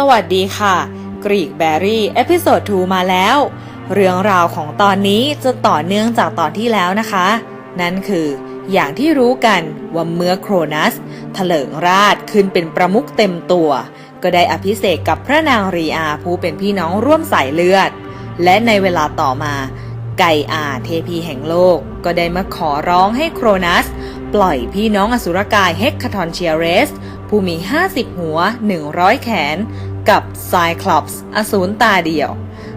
สวัสดีค่ะกรีกแบรี่เอพิโซด2มาแล้ว เรื่องราวของตอนนี้จะต่อเนื่องจากตอนที่แล้วนะคะ นั่นคืออย่างที่รู้กันว่าเมื่อโครนัสเถลิงราชขึ้นเป็นประมุขเต็มตัว ก็ได้อภิเษกกับพระนางรีอาผู้เป็นพี่น้องร่วมสายเลือด และในเวลาต่อมา ไกอาเทพีแห่งโลก ก็ได้มาขอร้องให้โครนัส ปล่อยพี่น้องอสุรกายเฮกคาทอนเชียเรส ผู้มี 50 หัว 100 แขน กับไซคลอปส์อสูรตาเดียว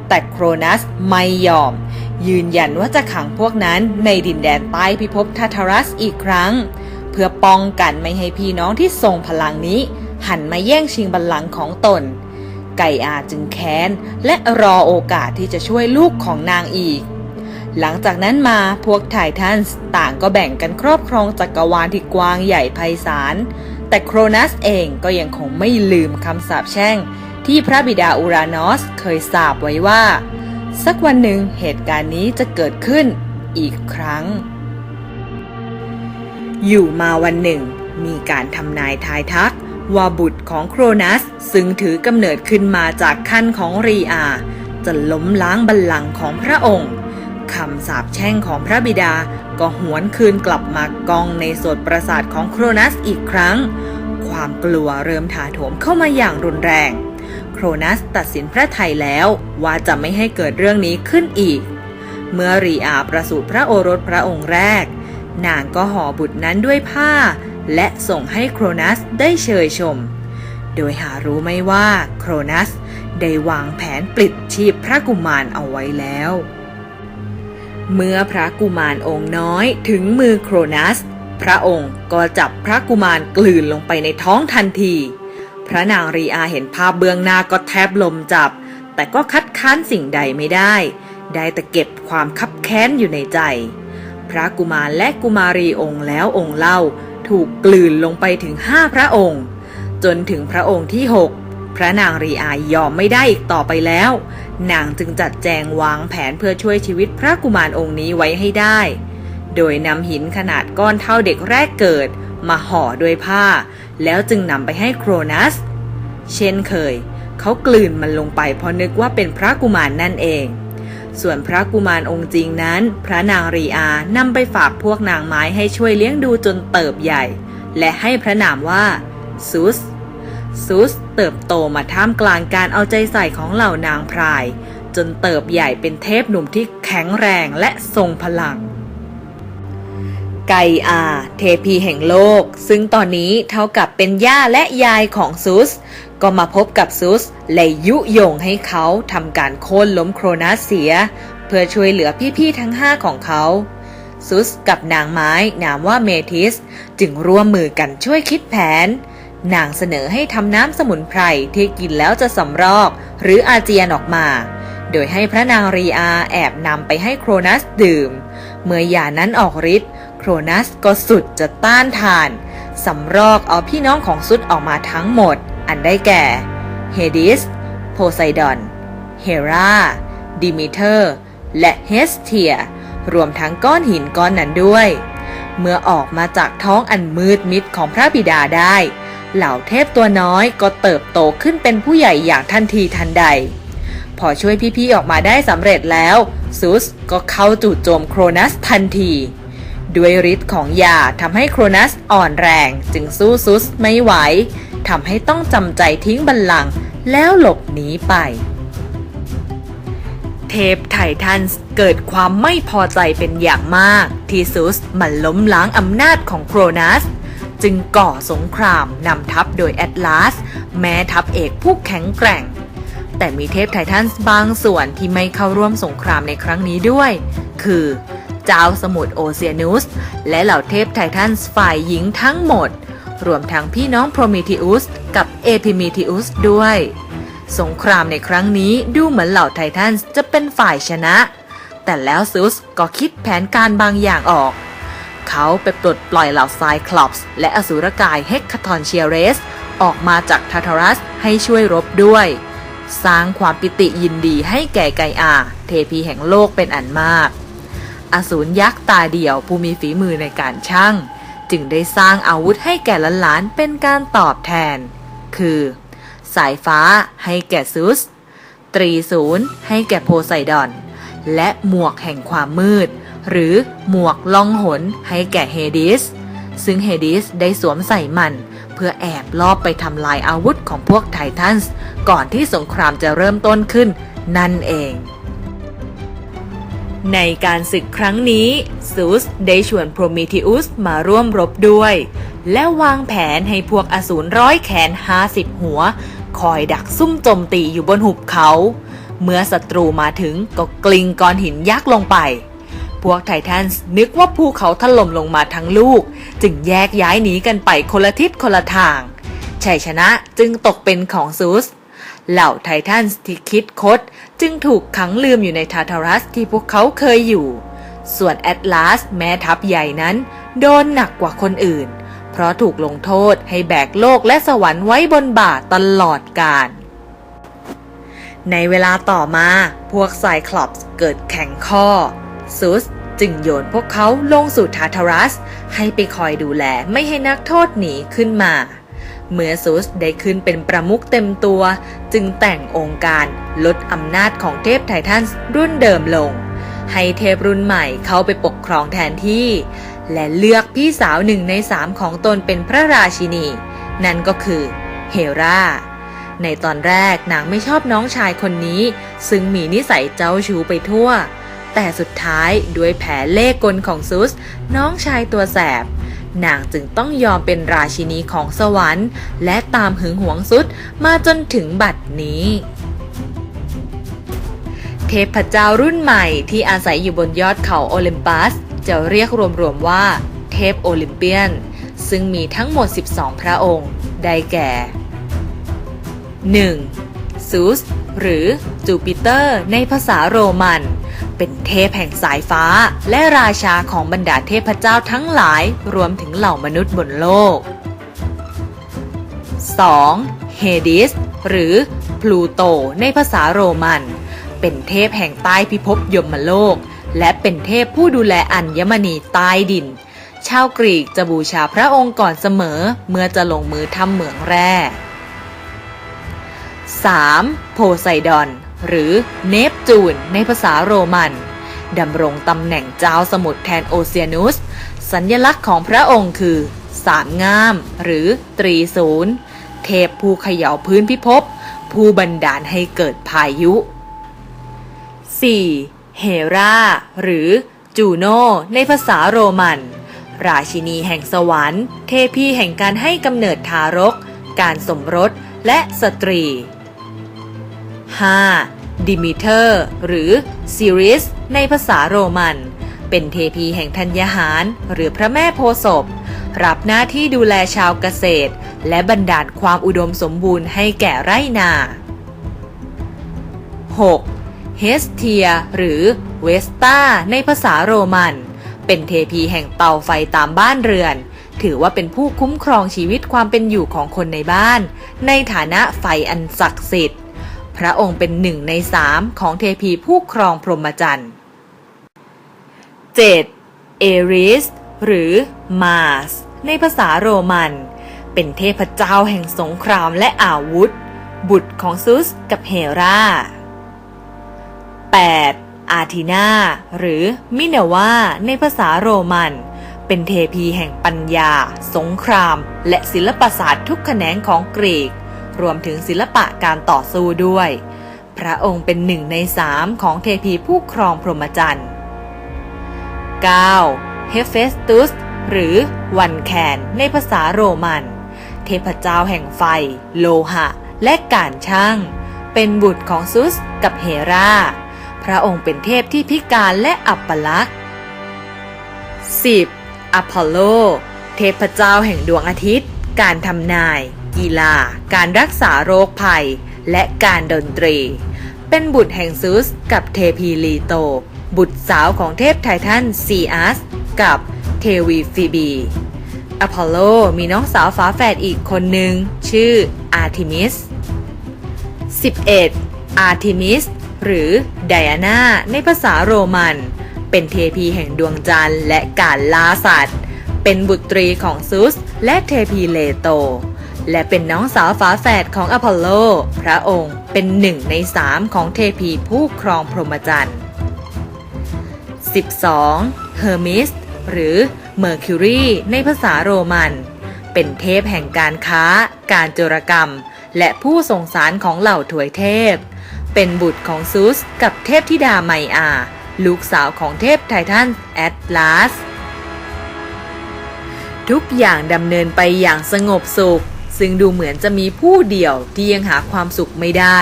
แต่โครนัสไม่ยอม ยืนยันว่าจะขังพวกนั้นในดินแดนใต้พิภพทาทารัสอีกครั้ง เพื่อป้องกันไม่ให้พี่น้องที่ทรงพลังนี้ หันมาแย่งชิงบัลลังก์ของตน ไก่อาจึงแค้น และรอโอกาสที่จะช่วยลูกของนางอีกหลังจากนั้นมาพวกไททันส์ต่างก็แบ่งกันครอบครองจักรวาลที่กว้างใหญ่ไพศาล แต่โครนัสเองก็ยังคงไม่ลืมคำสาปแช่ง ที่พระบิดาอูรานอสเคยสาปไว้ว่า สักวันหนึ่งเหตุการณ์นี้จะเกิดขึ้นอีกครั้ง อยู่มาวันหนึ่ง มีการทำนายทายทักว่าบุตรของโครนัสซึ่งถือกำเนิดขึ้นมาจากคันของรีอา จะล้มล้างบัลลังก์ของพระองค์คำสาปแช่งของพระบิดา ก็หวนคืนกลับมากองในโสดประสาทของโครนัสอีกครั้ง ความกลัวเริ่มถาโถมเข้ามาอย่างรุนแรง โครนัสตัดสินพระไทยแล้วว่าจะไม่ให้เกิดเรื่องนี้ขึ้นอีก เมื่อรีอาประสูติพระโอรสพระองค์แรก นางก็ห่อบุตรนั้นด้วยผ้า และส่งให้โครนัสได้เชยชม โดยหารู้ไม่ว่าโครนัสได้วางแผนปลิดชีพพระกุมารเอาไว้แล้ว เมื่อพระกุมารองค์น้อยถึงมือโครนัส พระองค์ก็จับพระกุมารกลืนลงไปในท้องทันที พระนางรีอาเห็นภาพเบื้องหน้าก็แทบลมจับ แต่ก็คัดค้านสิ่งใดไม่ได้ ได้แต่เก็บความคับแค้นอยู่ในใจ พระกุมารและกุมารีองค์แล้วองค์เล่าถูกกลืนลงไปถึงห้าพระองค์ จนถึงพระองค์ที่หก พระนางรีอายอมไม่ได้อีกต่อไปแล้ว นางจึงจัดแจงวางแผนเพื่อช่วยชีวิตพระกุมารองค์นี้ไว้ให้ได้ โดยนำหินขนาดก้อนเท่าเด็กแรกเกิด มาห่อด้วยผ้า แล้วจึงนำไปให้โครนัส เช่นเคย เขากลืนมันลงไปเพราะนึกว่าเป็นพระกุมารนั่นเอง ส่วนพระกุมารองค์จริงนั้น พระนางรีอานำไปฝากพวกนางไม้ให้ช่วยเลี้ยงดูจนเติบใหญ่ และให้พระนามว่าซุส ซุสเติบโตมาท่ามกลางการเอาใจใส่ของเหล่านางพราย จนเติบใหญ่เป็นเทพหนุ่มที่แข็งแรงและทรงพลัง ไกอา เทพีแห่งโลก ซึ่งตอนนี้เท่ากับเป็นย่าและยายของซุสก็มาพบกับซุสและยุยงให้เขาทำการโค่นล้มโครนัสเสีย เพื่อช่วยเหลือพี่ๆทั้งห้าของเขาซุสกับนางไม้นามว่าเมทิส จึงร่วมมือกันช่วยคิดแผน นางเสนอให้ทำน้ำสมุนไพรที่กินแล้วจะสำรอก หรืออาเจียนออกมา โดยให้พระนางรีอาแอบนำไปให้โครนัสดื่ม เมื่อยานั้นออกฤทธิ์โครนัสก็สุดจะต้านทานสำรอกเอาพี่น้องของซุดออกมาทั้งหมด อันได้แก่เฮดิส โพไซดอน เฮราดิมิเทอร์ และเฮสเทีย รวมทั้งก้อนหินก้อนนั้นด้วย เมื่อออกมาจากท้องอันมืดมิดของพระบิดาได้ เหล่าเทพตัวน้อยก็เติบโตขึ้นเป็นผู้ใหญ่อย่างทันทีทันใด พอช่วยพี่ๆออกมาได้สำเร็จแล้วซุสก็เข้าจู่โจมโครนัสทันที ด้วยฤทธิ์ของยาทำให้โครนัสอ่อนแรงจึงสู้ซุสไม่ไหวทำให้ต้องจำใจทิ้งบัลลังก์แล้วหลบหนีไป เทพไททันส์เกิดความไม่พอใจเป็นอย่างมาก ที่ซุสมันล้มล้างอำนาจของโครนัส จึงก่อสงครามนำทัพโดยแอตลาส แม้ทัพเอกผู้แข็งแกร่ง แต่มีเทพไททันบางส่วนที่ไม่เข้าร่วมสงครามในครั้งนี้ด้วย คือเจ้าสมุทรโอเซียนุส และเหล่าเทพไททันฝ่ายหญิงทั้งหมด รวมทั้งพี่น้องโพรเมธีอุสกับเอพิเมธีอุสด้วย สงครามในครั้งนี้ดูเหมือนเหล่าไททันจะเป็นฝ่ายชนะ แต่แล้วซุสก็คิดแผนการบางอย่างออก เขาไปปลดปล่อยเหล่าไซคลอปส์และอสูรกายเฮกคาทอนเชียเรส ออกมาจากทาทารัสให้ช่วยรบด้วย สร้างความปิติยินดีให้แก่ไกอาเทพีแห่งโลกเป็นอันมาก อสูรยักษ์ตาเดียวผู้มีฝีมือในการช่าง จึงได้สร้างอาวุธให้แก่หลานๆเป็นการตอบแทน คือ สายฟ้าให้แก่ซุสตรีศูนย์ให้แก่โพไซดอน และหมวกแห่งความมืด หรือหมวกล่องหนให้แก่เฮดิส ซึ่งเฮดิสได้สวมใส่มัน เพื่อแอบลอบไปทำลายอาวุธของพวกไททันส์ก่อนที่สงครามจะเริ่มต้นขึ้นนั่นเอง ในการศึกครั้งนี้ซูสได้ชวนโพรเมธิอุสมาร่วมรบด้วย และวางแผนให้พวกอสูรร้อยแขนห้าสิบหัว คอยดักซุ่มโจมตีอยู่บนหุบเขา เมื่อศัตรูมาถึงก็กลิ้งก้อนหินยักษ์ลงไป พวกไททันส์นึกว่าภูเขาถล่มลงมาทั้งลูก จึงแยกย้ายหนีกันไปคนละทิศคนละทาง ชัยชนะจึงตกเป็นของซูส เหล่าไททันส์ที่คิดคดจึงถูกขังลืมอยู่ในทาทารัสที่พวกเขาเคยอยู่ ส่วนแอตลาสแม่ทัพใหญ่นั้น โดนหนักกว่าคนอื่น เพราะถูกลงโทษให้แบกโลกและสวรรค์ไว้บนบ่าตลอดกาลในเวลาต่อมาพวกไซคลอปส์เกิดแข่งข้อ ซุสจึงโยนพวกเขาลงสู่ทาทารัส ให้ไปคอยดูแลไม่ให้นักโทษหนีขึ้นมา เมื่อซุสได้ขึ้นเป็นประมุขเต็มตัว จึงแต่งองค์การลดอำนาจของเทพไททันรุ่นเดิมลง ให้เทพรุ่นใหม่เข้าไปปกครองแทนที่ และเลือกพี่สาวหนึ่งในสามของตนเป็นพระราชินี นั่นก็คือเฮราในตอนแรกนางไม่ชอบน้องชายคนนี้ ซึ่งมีนิสัยเจ้าชู้ไปทั่ว แต่สุดท้ายด้วยแผนเล่กลของซุส น้องชายตัวแสบ นางจึงต้องยอมเป็นราชินีของสวรรค์ และตามหึงหวงซุดมาจนถึงบัดนี้เทพเจ้ารุ่นใหม่ที่อาศัยอยู่บนยอดเขาโอลิมปัส จะเรียกรวมๆว่า เทพโอลิมเปียน ซึ่งมีทั้งหมด 12 พระองค์ ได้แก่ 1. ซูสหรือจูปิเตอร์ในภาษาโรมัน เป็นเทพแห่งสายฟ้า และราชาของบรรดาเทพเจ้าทั้งหลายรวมถึงเหล่ามนุษย์บนโลก 2. เฮดิสหรือพลูโตในภาษาโรมัน เป็นเทพแห่งใต้พิภพยมโลก และเป็นเทพผู้ดูแลอัญมณีใต้ดิน ชาวกรีกจะบูชาพระองค์ก่อนเสมอเมื่อจะลงมือทำเหมืองแร่ 3. โพไซดอน หรือเนปจูนในภาษาโรมันดำรงตำแหน่งเจ้าสมุทรแทนโอเซียนุส สัญญลักษณ์ของพระองค์คือ สามง่าม หรือตรีศูนย์ เทพผู้เขย่าพื้นพิภพ ผู้บันดาลให้เกิดพายุ 4. เฮราหรือจูโนในภาษาโรมัน ราชินีแห่งสวรรค์ เทพีแห่งการให้กำเนิดทารก การสมรสและสตรี 5. ดิมิเตอร์ หรือซิริสในภาษาโรมัน เป็นเทพีแห่งธัญญาหาร หรือพระแม่โพศพ รับหน้าที่ดูแลชาวเกษตร และบรรดาลความอุดมสมบูรณ์ให้แก่ไร่นา 6. เฮสเทีย หรือเวสตาในภาษาโรมัน เป็นเทพีแห่งเตาไฟตามบ้านเรือน ถือว่าเป็นผู้คุ้มครองชีวิตความเป็นอยู่ของคนในบ้าน ในฐานะไฟอันศักดิ์สิทธิ์ พระองค์เป็นหนึ่งในสามของเทพีผู้ครองพรหมจรรย์ 7. เอริส หรือมาสในภาษาโรมัน เป็นเทพเจ้าแห่งสงครามและอาวุธ บุตรของซุสกับเฮรา 8. อาทินาหรือมินาวาในภาษาโรมัน เป็นเทพีแห่งปัญญา สงคราม และศิลปศาสตร์ทุกแขนงของกรีก รวมถึงศิลปะการต่อสู้ด้วย พระองค์เป็นหนึ่งในสามของเทพีผู้ครองพรหมจรรย์ 9. เฮเฟสตุสหรือวันแคนในภาษาโรมัน เทพเจ้าแห่งไฟ โลหะ และการช่าง เป็นบุตรของซุสกับเฮราพระองค์เป็นเทพที่พิการและอัปลักษณ์ 10. อพอลโล เทพเจ้าแห่งดวงอาทิตย์ การทำนาย กีฬา การรักษาโรคภัย และการดนตรี เป็นบุตรแห่งซุสกับเทพีลีโต บุตรสาวของเทพไททันซีอัสกับเทวีฟิบีอพอลโลมีน้องสาวฝาแฝดอีกคนหนึ่งชื่ออาร์ทิมิส 11. อาร์ทิมิส หรือไดอาน่าในภาษาโรมัน เป็นเทพีแห่งดวงจันทร์และการล่าสัตว์ เป็นบุตรีของซุสและเทพีเลโต และเป็นน้องสาวฝาแฝดของอพอลโล พระองค์เป็นหนึ่งในสามของเทพีผู้ครองพรหมจรรย์ 12. เฮอร์มิสหรือเมอร์คิวรีในภาษาโรมัน เป็นเทพแห่งการค้า การโจรกรรม และผู้ส่งสารของเหล่าถวยเทพ เป็นบุตรของซุสกับเทพธิดาไมอา ลูกสาวของเทพไททันแอตลาส ทุกอย่างดำเนินไปอย่างสงบสุข ซึ่งดูเหมือนจะมีผู้เดียวที่ยังหาความสุขไม่ได้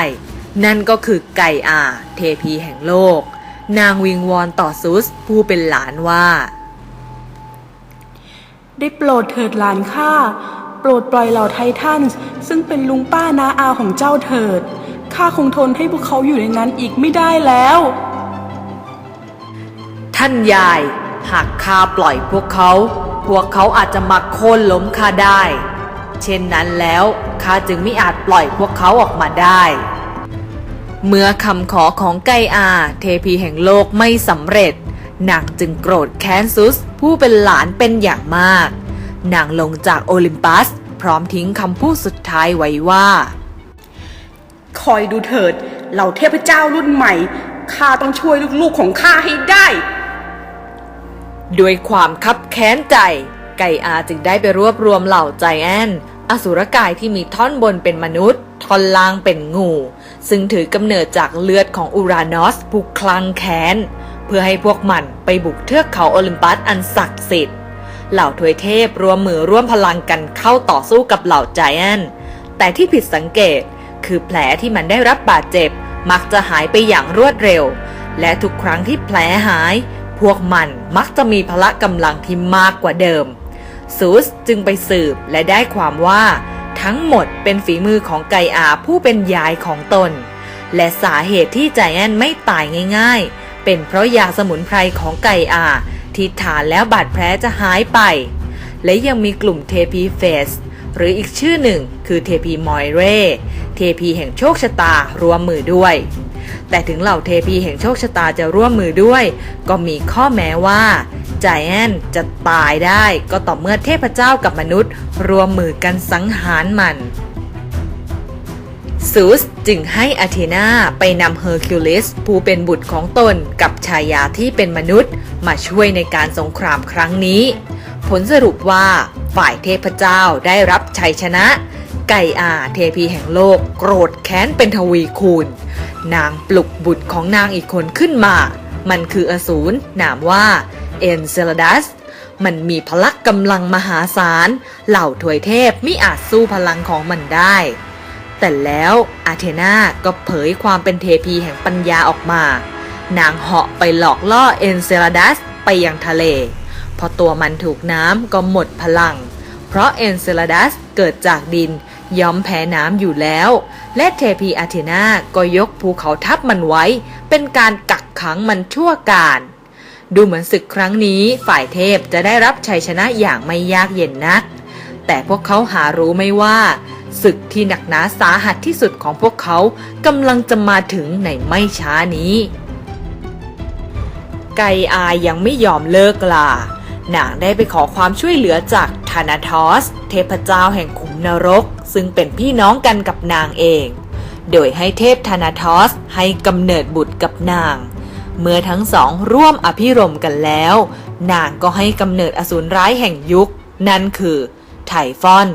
นั่นก็คือไก่อา เทพีแห่งโลก นางวิงวอนต่อซุสผู้เป็นหลานว่า ได้โปรดเถิดหลานข้าโปรดปล่อยเหล่าไททันส์ซึ่งเป็นลุงป้านาอาของเจ้าเถิดข้าคงทนให้พวกเขาอยู่ในนั้นอีกไม่ได้แล้ว ท่านยาย หากข้าปล่อยพวกเขา พวกเขาอาจจะมาโค่นล้มข้าได้ เช่นนั้นแล้วข้าจึงไม่อาจปล่อยพวกเขาออกมาได้ เมื่อคำขอของไกอา เทพีแห่งโลกไม่สำเร็จนางจึงโกรธแค้นซุส ผู้เป็นหลานเป็นอย่างมากนางลงจากโอลิมปัส พร้อมทิ้งคำพูดสุดท้ายไว้ว่า คอยดูเถิด เหล่าเทพเจ้ารุ่นใหม่ข้าต้องช่วยลูกๆของข้าให้ได้ ด้วยความคับแค้นใจ ไก่อาจึงได้ไปรวบรวมเหล่าใจแอนอสุรกายที่มีท่อนบนเป็นมนุษย์ ท่อนล่างเป็นงู ซึ่งถือกำเนิดจากเลือดของอุรานอสผู้คลังแค้น เพื่อให้พวกมันไปบุกเทือกเขาโอลิมปัสอันศักดิ์สิทธิ์ เหล่าทวยเทพรวมมือร่วมพลังกันเข้าต่อสู้กับเหล่าใจแอนแต่ที่ผิดสังเกตคือแผลที่มันได้รับบาดเจ็บ มักจะหายไปอย่างรวดเร็ว และทุกครั้งที่แผลหาย พวกมันมักจะมีพละกำลังที่มากกว่าเดิม ซูสจึงไปสืบและได้ความว่า ทั้งหมดเป็นฝีมือของไกอาผู้เป็นยายของตน และสาเหตุที่ใจแอนไม่ตายง่ายๆ เป็นเพราะยาสมุนไพรของไกอาที่ทานแล้วบาดแผลจะหายไป และยังมีกลุ่มเทพีเฟสหรืออีกชื่อหนึ่งคือเทพีมอยเร่ เทพีแห่งโชคชะตารวมมือด้วย แต่ถึงเหล่าเทพีแห่งโชคชะตาจะร่วมมือด้วย ก็มีข้อแม้ว่าใจแอนจะตายได้ก็ต่อเมื่อเทพเจ้ากับมนุษย์ รวมมือกันสังหารมันซูสจึงให้อาเทนาไปนำเฮอร์คิวลิสผู้เป็นบุตรของตนกับชายาที่เป็นมนุษย์ มาช่วยในการสงครามครั้งนี้ ผลสรุปว่าฝ่ายเทพเจ้าได้รับชัยชนะ ไก่อาเทพีแห่งโลก โกรธแค้นเป็นทวีคูณ นางปลุกบุตรของนางอีกคนขึ้นมา มันคืออสูรนามว่าเอนเซลดัส มันมีพลักกำลังมหาศาล เหล่าถวยเทพไม่อาจสู้พลังของมันได้ แต่แล้วอาเทนาก็เผยความเป็นเทพีแห่งปัญญาออกมา นางเหาะไปหลอกล่อเอนเซลดัสไปยังทะเล พอตัวมันถูกน้ำก็หมดพลัง เพราะเอนเซลดัสเกิดจากดิน ยอมแพ้น้ำอยู่แล้ว และเทพีอาเทนาก็ยกภูเขาทับมันไว้ เป็นการกักขังมันชั่วการ ดูเหมือนศึกครั้งนี้ฝ่ายเทพจะได้รับชัยชนะอย่างไม่ยากเย็นนัก แต่พวกเขาหารู้ไม่ว่าศึกที่หนักหนาสาหัสที่สุดของพวกเขากำลังจะมาถึงในไม่ช้านี้ ไกอายังไม่ยอมเลิกลานางได้ไปขอความช่วยเหลือจากธานาทอส เทพเจ้าแห่งขุ นรก ซึ่งเป็นพี่น้องกันกับนางเอง โดยให้เทพธนาทอสให้กำเนิดบุตรกับนาง เมื่อทั้งสองร่วมอภิรมกันแล้ว นางก็ให้กำเนิดอสูรร้ายแห่งยุค นั่นคือไทฟอน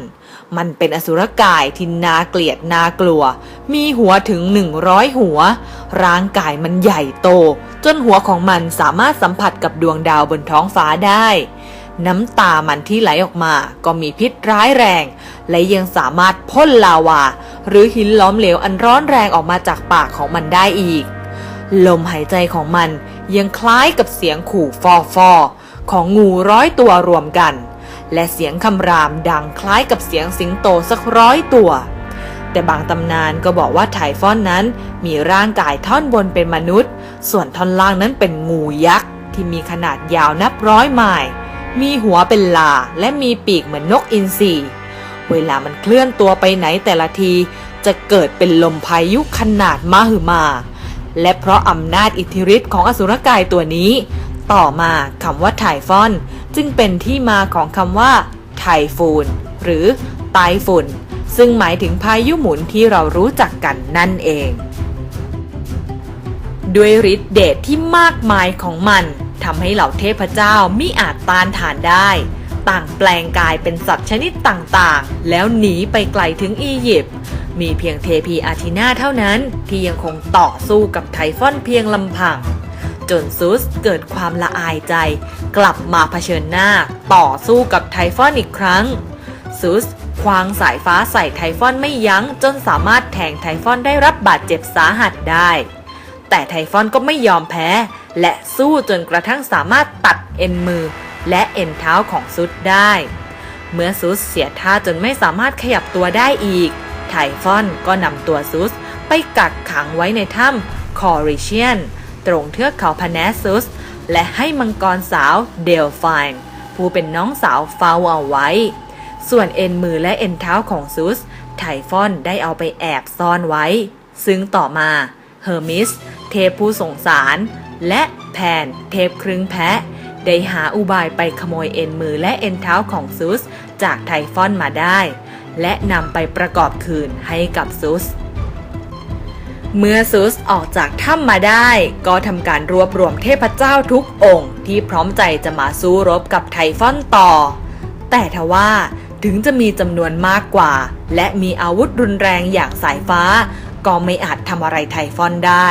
มันเป็นอสุรกายที่น่าเกลียดน่ากลัว มีหัวถึง100หัว ร่างกายมันใหญ่โต จนหัวของมันสามารถสัมผัสกับดวงดาวบนท้องฟ้าได้ น้ำตามันที่ไหลออกมาก็มีพิษร้ายแรง และยังสามารถพ่นลาวา หรือหินล้อมเหลวอันร้อนแรงออกมาจากปากของมันได้อีก ลมหายใจของมันยังคล้ายกับเสียงขู่ฟอฟอของงูร้อยตัวรวมกัน และเสียงคำรามดังคล้ายกับเสียงสิงโตสักร้อยตัว แต่บางตำนานก็บอกว่าไทฟอนนั้นมีร่างกายท่อนบนเป็นมนุษย์ ส่วนท่อนล่างนั้นเป็นงูยักษ์ที่มีขนาดยาวนับร้อยไมล์ มีหัวเป็นลาและมีปีกเหมือนนกอินทรีเวลามันเคลื่อนตัวไปไหนแต่ละที จะเกิดเป็นลมพายุขนาดมหึมา และเพราะอำนาจอิทธิฤทธิ์ของอสุรกายตัวนี้ ต่อมาคำว่าไทฟอน จึงเป็นที่มาของคำว่าไทฟูนหรือไตฝุ่น ซึ่งหมายถึงพายุหมุนที่เรารู้จักกันนั่นเอง ด้วยฤทธิ์เดชที่มากมายของมัน ทำให้เหล่าเทพเจ้ามิอาจต้านทานได้ ต่างแปลงกายเป็นสัตว์ชนิดต่างๆ แล้วหนีไปไกลถึงอียิปต์มีเพียงเทพีอาทินาเท่านั้นที่ยังคงต่อสู้กับไทฟอนเพียงลำพัง จนซุสเกิดความละอายใจ กลับมาเผชิญหน้าต่อสู้กับไทฟอนอีกครั้ง ซุสควางสายฟ้าใส่ไทฟอนไม่ยั้ง จนสามารถแทงไทฟอนได้รับบาดเจ็บสาหัสได้ แต่ไทฟอนก็ไม่ยอมแพ้ และสู้จนกระทั่งสามารถตัดเอ็นมือ และเอ็นเท้าของซุสได้ เมื่อซุสเสียท่าจนไม่สามารถขยับตัวได้อีก ไทฟอนก็นำตัวซุสไปกักขังไว้ในถ้ำคอริเชียน ตรงเทือกเขาพาแนซุส และให้มังกรสาวเดลฟินผู้เป็นน้องสาวเฝ้าเอาไว้ ส่วนเอ็นมือและเอ็นเท้าของซุส ไทฟอนได้เอาไปแอบซ่อนไว้ ซึ่งต่อมาเฮอร์มิส เทพผู้สงสาร และแพนเทพครึ่งแพะ ได้หาอุบายไปขโมยเอ็นมือและเอ็นเท้าของซุสจากไทฟอนมาได้ และนำไปประกอบคืนให้กับซุส เมื่อซุสออกจากถ้ำมาได้ ก็ทำการรวบรวมเทพเจ้าทุกองค์ ที่พร้อมใจจะมาสู้รบกับไทฟอนต่อ แต่ทว่าถึงจะมีจำนวนมากกว่า และมีอาวุธรุนแรงอย่างสายฟ้า ก็ไม่อาจทำอะไรไทฟอนได้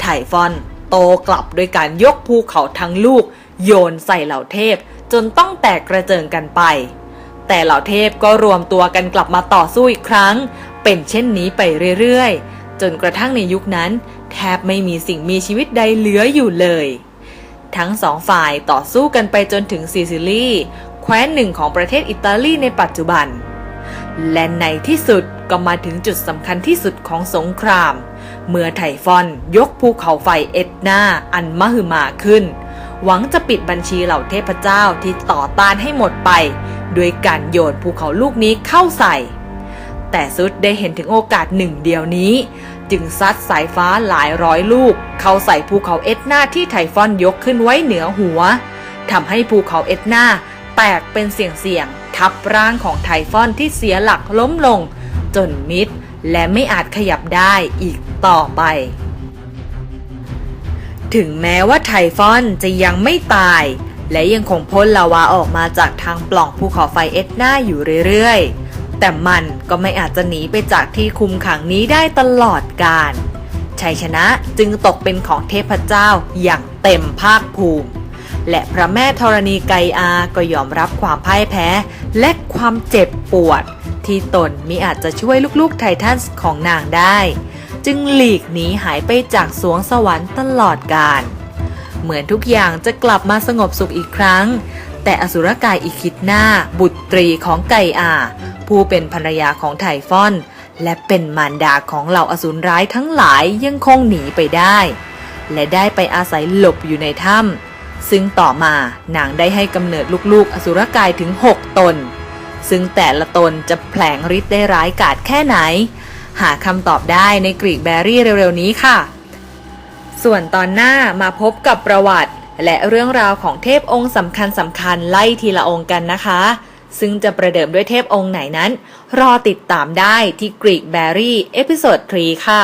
ไทฟอน โตกลับด้วยการยกภูเขาทั้งลูก โยนใส่เหล่าเทพ จนต้องแตกกระเจิงกันไป แต่เหล่าเทพก็รวมตัวกันกลับมาต่อสู้อีกครั้ง เป็นเช่นนี้ไปเรื่อยๆ จนกระทั่งในยุคนั้น แทบไม่มีสิ่งมีชีวิตใดเหลืออยู่เลย ทั้งสองฝ่ายต่อสู้กันไปจนถึงซิซิลีแคว้นหนึ่งของประเทศอิตาลีในปัจจุบัน และในที่สุดก็มาถึงจุดสำคัญที่สุดของสงคราม เมื่อไทฟอนยกภูเขาไฟเอ็ดนาอันมหึมาขึ้น หวังจะปิดบัญชีเหล่าเทพเจ้าที่ต่อต้านให้หมดไป ด้วยการโยนภูเขาลูกนี้เข้าใส่ แต่ซุดได้เห็นถึงโอกาสหนึ่งเดียวนี้ จึงซัดสายฟ้าหลายร้อยลูก เข้าใส่ภูเขาเอ็ดนาที่ไทฟอนยกขึ้นไว้เหนือหัวทำให้ภูเขาเอ็ดนาแตกเป็นเสียงๆทับร่างของไทฟอนที่เสียหลักล้มลง จนมิดและไม่อาจขยับได้อีก ต่อไป ถึงแม้ว่าไทฟอนจะยังไม่ตาย และยังคงพ่นลาวาออกมาจากทางปล่องภูเขาไฟเอ็ดนาอยู่เรื่อยๆ แต่มันก็ไม่อาจจะหนีไปจากที่คุมขังนี้ได้ตลอดกาลชัยชนะจึงตกเป็นของเทพเจ้าอย่างเต็มภาคภูมิ และพระแม่ธรณีไกอาก็ยอมรับความพ่ายแพ้ และความเจ็บปวด ที่ตนมิอาจจะช่วยลูกๆไททันส์ของนางได้ จึงหลีกหนีหายไปจากสวงสวรรค์ตลอดกาลเหมือนทุกอย่างจะกลับมาสงบสุขอีกครั้ง แต่อสุรกายอีคิดหน้า บุตรีของไกอา ผู้เป็นภรรยาของไทฟอน และเป็นมารดาของเหล่าอสูรร้ายทั้งหลายยังคงหนีไปได้ และได้ไปอาศัยหลบอยู่ในถ้ำซึ่งต่อมานางได้ให้กำเนิดลูกๆ อสุรกายถึง 6 ตน ซึ่งแต่ละตนจะแผลงฤทธิ์ได้ร้ายกาจแค่ไหน หาคำตอบได้ในกรีกแบรี่เร็วๆนี้ค่ะ ส่วนตอนหน้ามาพบกับประวัติ และเรื่องราวของเทพองค์สำคัญสำคัญไล่ทีละองค์กันนะคะ ซึ่งจะประเดิมด้วยเทพองค์ไหนนั้น รอติดตามได้ที่กรีกแบรี่เอพิโซด3ค่ะ